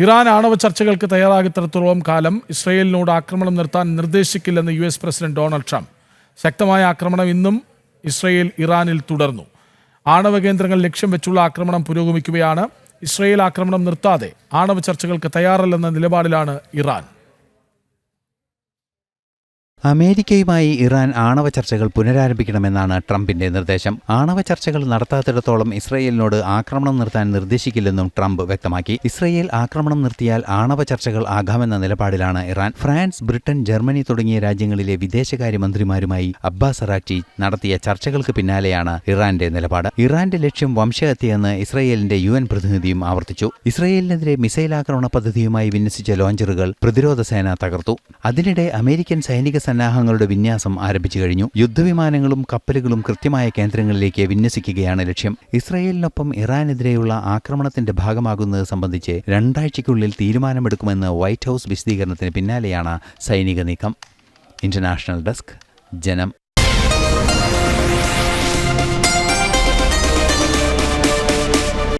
Iran ആണവ ചർച്ചകൾക്ക് തയ്യാറാകത്തിടത്തോളം കാലം ഇസ്രയേലിനോട് ആക്രമണം നിർത്താൻ നിർദ്ദേശിക്കില്ലെന്ന് U S president Donald Trump. ശക്തമായ ആക്രമണം ഇന്നും ഇസ്രയേൽ ഇറാനിൽ തുടർന്നു. ആണവ കേന്ദ്രങ്ങൾ ലക്ഷ്യം വെച്ചുള്ള ആക്രമണം പുരോഗമിക്കുകയാണ്. ഇസ്രയേൽ ആക്രമണം നിർത്താതെ ആണവ ചർച്ചകൾക്ക് തയ്യാറല്ലെന്ന നിലപാടിലാണ് ഇറാൻ. അമേരിക്കയുമായി ഇറാൻ ആണവ ചർച്ചകൾ പുനരാരംഭിക്കണമെന്നാണ് ട്രംപിന്റെ നിർദ്ദേശം. ആണവ ചർച്ചകൾ നടത്താത്തിടത്തോളം ഇസ്രയേലിനോട് ആക്രമണം നിർത്താൻ നിർദ്ദേശിക്കില്ലെന്നും ട്രംപ് വ്യക്തമാക്കി. ഇസ്രയേൽ ആക്രമണം നിർത്തിയാൽ ആണവ ചർച്ചകൾ ആകാമെന്ന നിലപാടിലാണ് ഇറാൻ. ഫ്രാൻസ് ബ്രിട്ടൻ ജർമ്മനി തുടങ്ങിയ രാജ്യങ്ങളിലെ വിദേശകാര്യമന്ത്രിമാരുമായി അബ്ബാസ് അറാക്ചി നടത്തിയ ചർച്ചകൾക്ക് പിന്നാലെയാണ് ഇറാന്റെ നിലപാട്. ഇറാന്റെ ലക്ഷ്യം വംശഹത്യയെന്ന് ഇസ്രയേലിന്റെ യു എൻ പ്രതിനിധിയും ആവർത്തിച്ചു. ഇസ്രയേലിനെതിരെ മിസൈൽ ആക്രമണ പദ്ധതിയുമായി വിന്യസിച്ച ലോഞ്ചറുകൾ പ്രതിരോധ സേന തകർത്തു. അതിനിടെ അമേരിക്കൻ സൈനിക സന്നാഹങ്ങളുടെ വിന്യാസം ആരംഭിച്ചു കഴിഞ്ഞു. യുദ്ധവിമാനങ്ങളും കപ്പലുകളും കൃത്യമായ കേന്ദ്രങ്ങളിലേക്ക് വിന്യസിക്കുകയാണ് ലക്ഷ്യം. ഇസ്രയേലിനൊപ്പം ഇറാനെതിരെയുള്ള ആക്രമണത്തിന്റെ ഭാഗമാകുന്നത് സംബന്ധിച്ച് രണ്ടാഴ്ചയ്ക്കുള്ളിൽ തീരുമാനമെടുക്കുമെന്ന് വൈറ്റ് ഹൌസ് വിശദീകരണത്തിന് പിന്നാലെയാണ് സൈനിക നീക്കം. ഇന്റർനാഷണൽ ഡെസ്ക് ജനം.